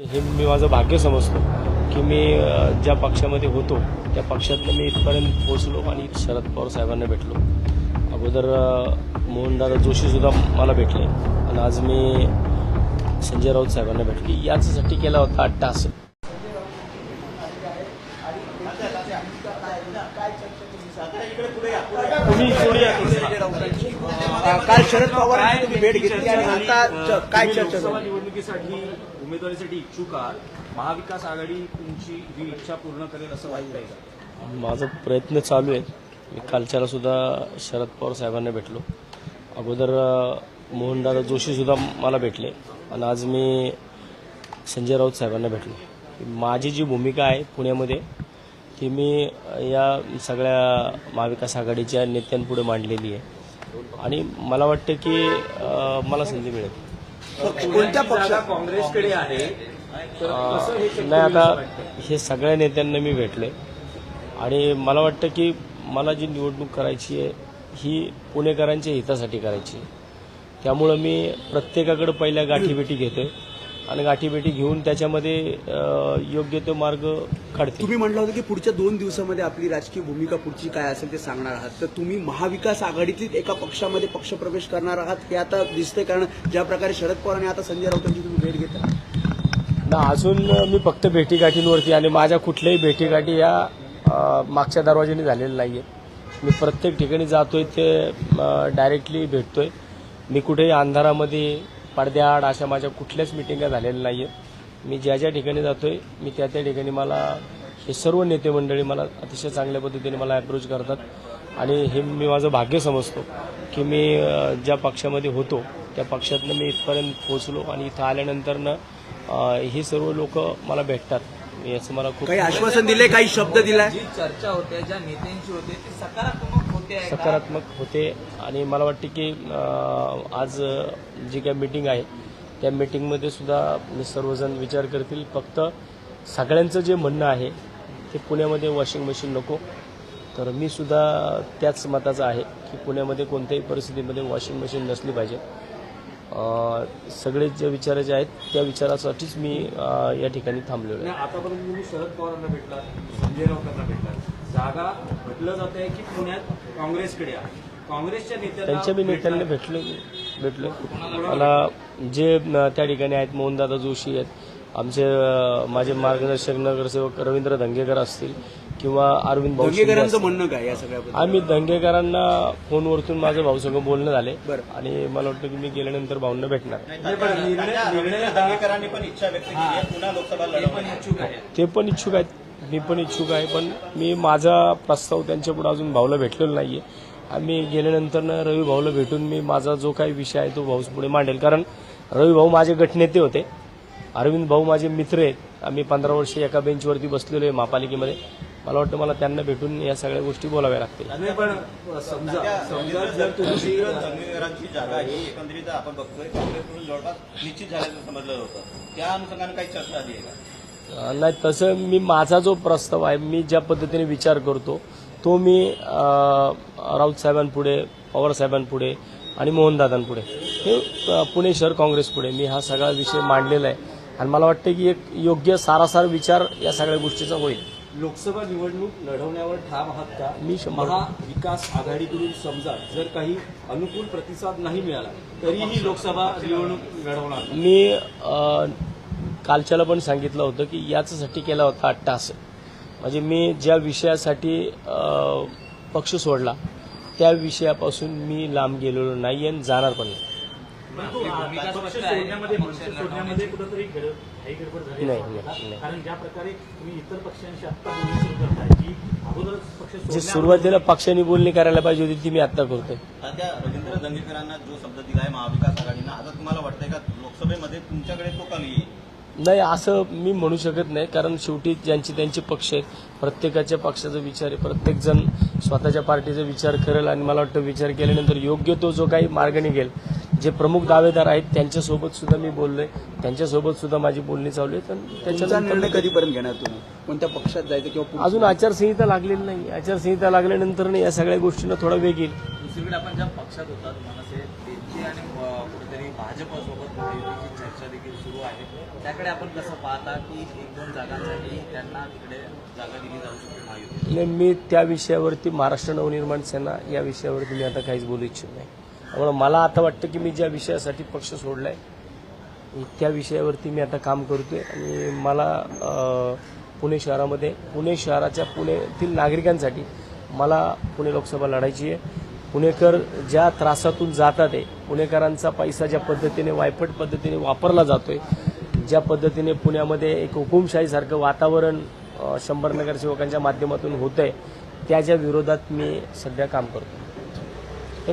हे मी माझं भाग्य समजतो की मी ज्या पक्षामध्ये होतो त्या पक्षातनं मी इथपर्यंत पोचलो आणि शरद पवार साहेबांना भेटलो. अगोदर मोहनदादा जोशीसुद्धा मला भेटले. आणि आज मी संजय राऊत साहेबांना भेटली. याचसाठी केला होता अट्टास तुम्ही पुढे या थोडंसं. काल शरद पवारांची तुम्ही भेट घेतली आणि आता काय चर्चा झाली? निवडणुकीसाठी उमेदवारीसाठी इच्छुक आहात. महाविकास आघाडी तुमची ही इच्छा पूर्ण करेल असं वाटतंय का? माझा प्रयत्न चालू आहे. मी कालच्याला सुद्धा शरद पवार साहेबांना भेटलो. अगोदर अ, मोहनदादा जोशीसुद्धा मला भेटले आणि आज मी संजय राऊत साहेबांना भेटलो. माझी जी भूमिका आहे पुण्यामध्ये ती मी या सगळ्या महाविकास आघाडीच्या नेत्यांपुढे मांडलेली आहे. आणि मला वाटतं की मला संधी मिळेल. कोणत्या पक्षात? काँग्रेसकडे आहे. नाही आता? हे सगळ्या नेत्यांना मी भेटले. आणि मला वाटतं की मला जी निवडणूक करायची आहे ही पुणेकरांच्या हितासाठी करायची आहे. त्यामुळं मी प्रत्येकाकडे पहिल्या गाठीभेटी घेतोय. आणि गाठीभेटी घेऊन त्याच्यामध्ये योग्य तो मार्ग काढते तुम्ही म्हटलं होतं की पुढच्या दोन दिवसामध्ये आपली राजकीय भूमिका पुढची काय असेल ते सांगणार आहात. तर तुम्ही महाविकास आघाडीतलीच एका पक्षामध्ये पक्षप्रवेश करणार आहात हे आता दिसतंय कारण ज्या प्रकारे शरद पवार आणि आता संजय राऊतांची तुम्ही भेट घेता ना अजून मी फक्त भेटीगाठींवरती आणि माझ्या कुठल्याही भेटीगाठी या मागच्या दरवाज्याने झालेल्या नाही आहेत मी प्रत्येक ठिकाणी जातोय ते डायरेक्टली भेटतोय. मी कुठेही अंधारामध्ये पडद्याआड अशा माझ्या कुठल्याच मिटिंगा झालेल्या नाही आहेत मी ज्या ज्या ठिकाणी जातोय मी त्या त्या ठिकाणी मला हे सर्व नेते मंडळी मला अतिशय चांगल्या पद्धतीने मला अप्रोच करतात. आणि हे मी माझं भाग्य समजतो की मी ज्या पक्षामध्ये होतो त्या पक्षातनं मी इथपर्यंत पोहोचलो आणि इथं आल्यानंतरनं ही सर्व लोक मला भेटतात. याचं मला खूप काही आश्वासन दिले काही शब्द दिलाय? जी चर्चा होते ज्या नेत्यांची होते ती सकारात्मक आहे? सकारात्मक होते. आणि मला वाटते की आज जी काही मीटिंग आहे त्या मीटिंगमध्ये सुद्धा मी सर्वजण विचार करतील. फक्त सगळ्यांचं जे म्हणणं आहे ते पुण्यामध्ये वॉशिंग मशीन नको. तर मी सुद्धा त्याच मताचा आहे की पुण्यामध्ये कोणत्याही परिस्थितीमध्ये वॉशिंग मशीन नसली पाहिजे. सगळे जे विचाराचे आहेत त्या विचारासाठीच मी या ठिकाणी थांबलेलो आहे. आतापर्यंत तुम्ही शरद पवारांना भेटलात संजय राऊतांना भेटलात. जागा म्हटलं जात आहे की पुण्यात काँग्रेसकडे आहे. काँग्रेसच्या नेत्यांना त्यांच्या मी नेत्यांना. भेटलो भेटलो. मला जे त्या ठिकाणी आहेत मोहनदादा जोशी आहेत आमचे माझे मार्गदर्शक नगरसेवक रवींद्र धंगेकर असतील किंवा अरविंद भाऊ. म्हणणं काय या सगळ्याबद्दल? आम्ही दंगेकरांना फोनवरतून माझं भाऊसंग बोलणं झाले. आणि मला वाटतं की मी गेल्यानंतर भाऊंना भेटणार. नाही, पण निर्णय निर्णय हा- दंगेकरांनी पण इच्छा व्यक्त केली आहे. पुन्हा लोकसभा ते लढवण्याची पण इच्छुक आहे ते पण इच्छुक आहेत. मी पण इच्छुक आहे पण मी माझा प्रस्ताव त्यांच्यापुढे अजून भाऊला भेटलेला नाहीये. आम्ही गेल्यानंतर रवी भाऊला भेटून मी माझा जो काही विषय आहे तो भाऊ पुढे मांडेल. कारण रवी भाऊ माझे गटनेते होते. अरविंद भाऊ माझे मित्र आहेत. आम्ही पंधरा वर्ष एका बेंचवरती बसलेलो आहे महापालिकेमध्ये. मला वाटतं मला त्यांना भेटून या सगळ्या गोष्टी बोलाव्या लागतील. नाही, पण समजा समजा जर तुमची दंगेकरांची जागा ही एकंदरीत आपण बघतोय काँग्रेसकडून जवळपास निश्चित झाल्याचं समजलं होतं. त्या अनुषंगाने काही चर्चा आली आहे का? नाही तसं मी माझा जो प्रस्ताव आहे मी ज्या पद्धतीने विचार करतो तो मी अं, राऊत साहेबांपुढे पवार साहेबांपुढे आणि मोहनदादांपुढे हे पुणे शहर काँग्रेसपुढे मी हा सगळा विषय मांडलेला आहे. आणि मला वाटतं की एक योग्य सारासार विचार या सगळ्या गोष्टीचा होईल. लोकसभा निवडणूक लढवण्यावर ठाम आहात का? मी महाविकास आघाडीकडून समजा जर काही अनुकूल प्रतिसाद नाही मिळाला तरीही लोकसभा निवडणूक लढवणार. मी कालच्याला पण सांगितलं होतं की याच्यासाठी केला होता अट्टास म्हणजे मी ज्या विषयासाठी पक्ष सोडला त्या विषयापासून मी लांब गेलेलो नाही आणि जाणार पण नाही. जे सुरुवातीला पक्षाने बोलणी करायला पाहिजे होती ती मी आता करतोय. रवींद्र दंगेकरांना जो शब्द दिलाय आहे महाविकास आघाडीनं आता तुम्हाला वाटतंय का लोकसभेमध्ये तुमच्याकडे तो कमी येईल नाही असं मी म्हणू शकत नाही कारण शेवटी ज्यांचे त्यांचे पक्ष आहेत प्रत्येकाच्या पक्षाचा विचार आहे प्रत्येक जण स्वतःच्या पार्टीचा विचार करेल आणि मला वाटतं विचार केल्यानंतर योग्य तो जो काही मार्ग निघेल जे प्रमुख दावेदार आहेत त्यांच्यासोबत सुद्धा मी बोललोय त्यांच्यासोबत सुद्धा माझी बोलणी चालू आहे तर तुमचा त्याच्यानंतर निर्णय कधीपर्यंत घेणार तुम्ही? कोणत्या पक्षात जायचं किंवा? अजून आचारसंहिता लागलेली नाही. आचारसंहिता लागल्यानंतर या सगळ्या गोष्टींना थोडा वेग येईल. दुसरीकडे आपण ज्या पक्षात होतात भाजपसोबत महायुतीची चर्चा देखील सुरू आहे. त्याकडे आपण कसं पाहता की एक दोन जागांसाठी त्यांना तिकडे जागा दिली जाऊ शकते महायुती नाही मी त्या विषयावरती महाराष्ट्र नवनिर्माण सेना या विषयावरती मी आता काहीच बोलू इच्छित नाही. त्यामुळे मला आता वाटतं की मी ज्या विषयासाठी पक्ष सोडलाय त्या विषयावरती मी आता काम करतोय. आणि मला पुणे शहरामध्ये पुणे शहराच्या पुणेतील नागरिकांसाठी मला पुणे लोकसभा लढायची आहे. पुणेकर ज्या त्रासातून जातात आहे पुणेकरांचा पैसा ज्या पद्धतीने वायपट पद्धतीने वापरला जातोय ज्या पद्धतीने पुण्यामध्ये एक हुकुमशाहीसारखं वातावरण शंभर नगरसेवकांच्या माध्यमातून होत आहे त्याच्या विरोधात मी सध्या काम करतो